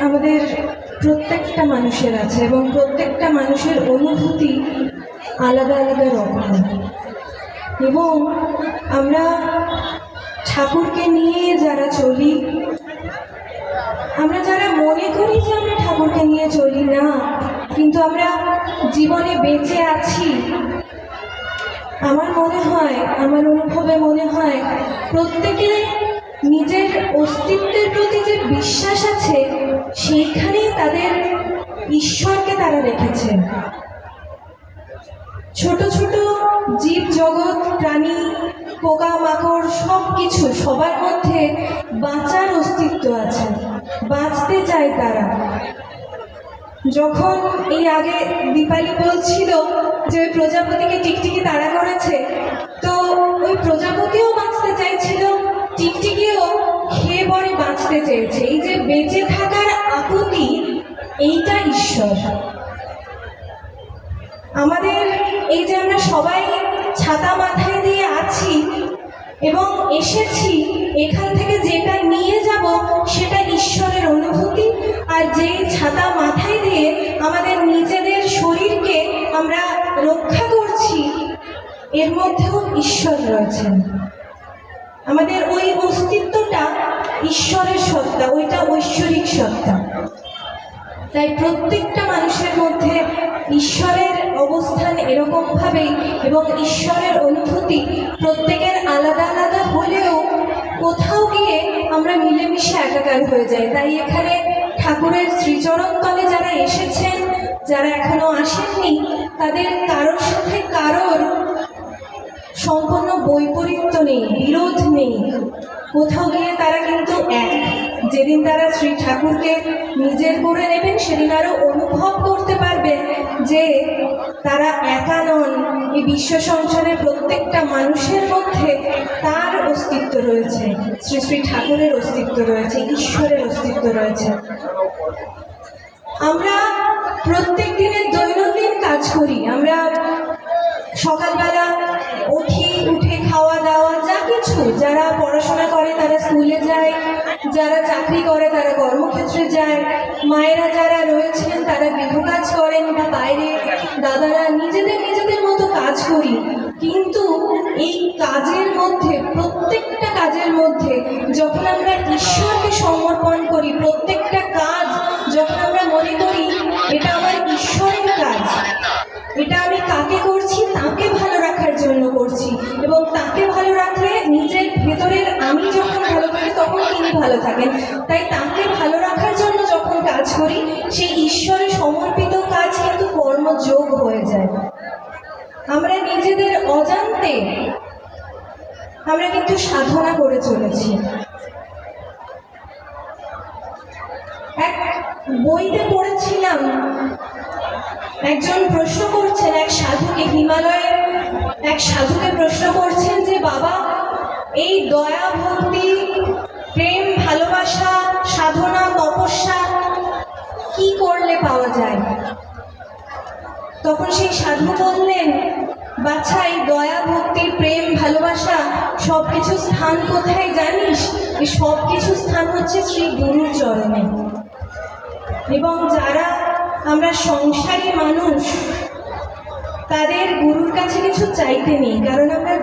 আমাদের প্রত্যেকটা মানুষের আছে এবং প্রত্যেকটা মানুষের অনুভূতি আলাদা আলাদা রকম। এবং আমরা ঠাকুরকে নিয়ে যারা চলি, আমরা যারা মনে করি যে আমরা ঠাকুরকে নিয়ে চলি না, কিন্তু আমরা জীবনে বেঁচে আছি, আমার মনে হয়, আমার অনুভবে মনে হয় প্রত্যেকে নিজের অস্তিত্বের প্রতি যে বিশ্বাস সেইখানেই তাদের ঈশ্বরকে তারা রেখেছে ছোট ছোট জীব জগৎ, প্রাণী, পোকা, মাকড় সব কিছু সবার মধ্যে বাঁচার অস্তিত্ব আছে, বাঁচতে চায় তারা। যখন এই আগে দীপালি বলছিল যে ওই প্রজাপতিকে টিকটিকি তাড়া করেছে, তো ওই প্রজাপতিও বাঁচতে চাইছিল, টিকটিকিও খেয়ে পরে বাঁচতে চেয়েছে। এই যে বেঁচে থাকার আকুতি এইটা ঈশ্বর। আমাদের এই যে আমরা সবাই ছাতা মাথায় দিয়ে আছি এবং এসেছি, এখান থেকে যেটা নিয়ে যাব সেটা ঈশ্বরের অনুভূতি। আর যেই ছাতা মাথায় দিয়ে আমাদের নিজেদের শরীরকে আমরা রক্ষা করছি, এর মধ্যেও ঈশ্বর রয়েছেন। আমাদের ওই অস্তিত্বটা ঈশ্বরের সত্তা, ওইটা ঐশ্বরিক সত্তা। তাই প্রত্যেকটা মানুষের মধ্যে ঈশ্বরের অবস্থান এরকমভাবেই এবং ঈশ্বরের অনুভূতি প্রত্যেকের আলাদা আলাদা হলেও কোথাও গিয়ে আমরা মিলেমিশে একাকার হয়ে যাই। তাই এখানে ঠাকুরের শ্রীচরণ তলে যারা এসেছেন, যারা এখনও আসেননি, তাদের কারোর সাথে কারোর সম্পূর্ণ বৈপরীত্য নেই, বিরোধ নেই। কোথাও গিয়ে তারা কিন্তু এক। যেদিন তারা শ্রী ঠাকুরকে নিজের করে নেবেন, সেদিন আরও অনুভব করতে পারবেন যে তারা একা নন। এই বিশ্ব সংসারের প্রত্যেকটা মানুষের মধ্যে তার অস্তিত্ব রয়েছে। শ্রী শ্রী ঠাকুরের অস্তিত্ব রয়েছে, ঈশ্বরের অস্তিত্ব রয়েছে। আমরা প্রত্যেক দিনের দৈনন্দিন কাজ করি। আমরা সকালবেলা উঠি, উঠে খাওয়া দাওয়া যা কিছু যারা পড়াশোনা করে, তারা স্কুলে যায় যারা চাকরি করে, তারা কর্মক্ষেত্রে যায়। মায়েরা যারা রয়েছেন, তারা গৃহকাজ করেন বা বাইরে। দাদারা নিজেদের নিজেদের মতো কাজ করি। কিন্তু এই কাজের মধ্যে, প্রত্যেকটা কাজের মধ্যে যখন আমরা ঈশ্বরকে সমর্পণ করি, প্রত্যেকটা কাজ যখন আমরা মনে করি, এটা ভেতরের আমি যখন ভালো থাকি, তখন তিনি ভালো থাকেন। তাই তাকে ভালো রাখার জন্য যখন কাজ করি, সেই ঈশ্বরে সমর্পিত কাজ কিন্তু কর্মযোগ হয়ে যায়। আমরা নিজেদের অজান্তে আমরা কিন্তু সাধনা করে চলেছি। এক বইতে পড়েছিলাম, একজন প্রশ্ন করছেন, এক সাধুকে হিমালয়ের, এক সাধুকে প্রশ্ন করছেন যে, বাবা এই দয়া, ভক্তি, প্রেম, ভালোবাসা, সাধনা, তপস্যা কি করলে পাওয়া যায়? তখন সেই সাধু বললেন বাচ্চা এই দয়া, ভক্তি, প্রেম, ভালোবাসা সব কিছু স্থান কোথায় জানিস? সব কিছু স্থান হচ্ছে শ্রী গুরুর চরণে। এবং যারা আমরা সংসারী মানুষ, তাদের গুরুর কাছে কিছু চাইতে নেই, কারণ আমরা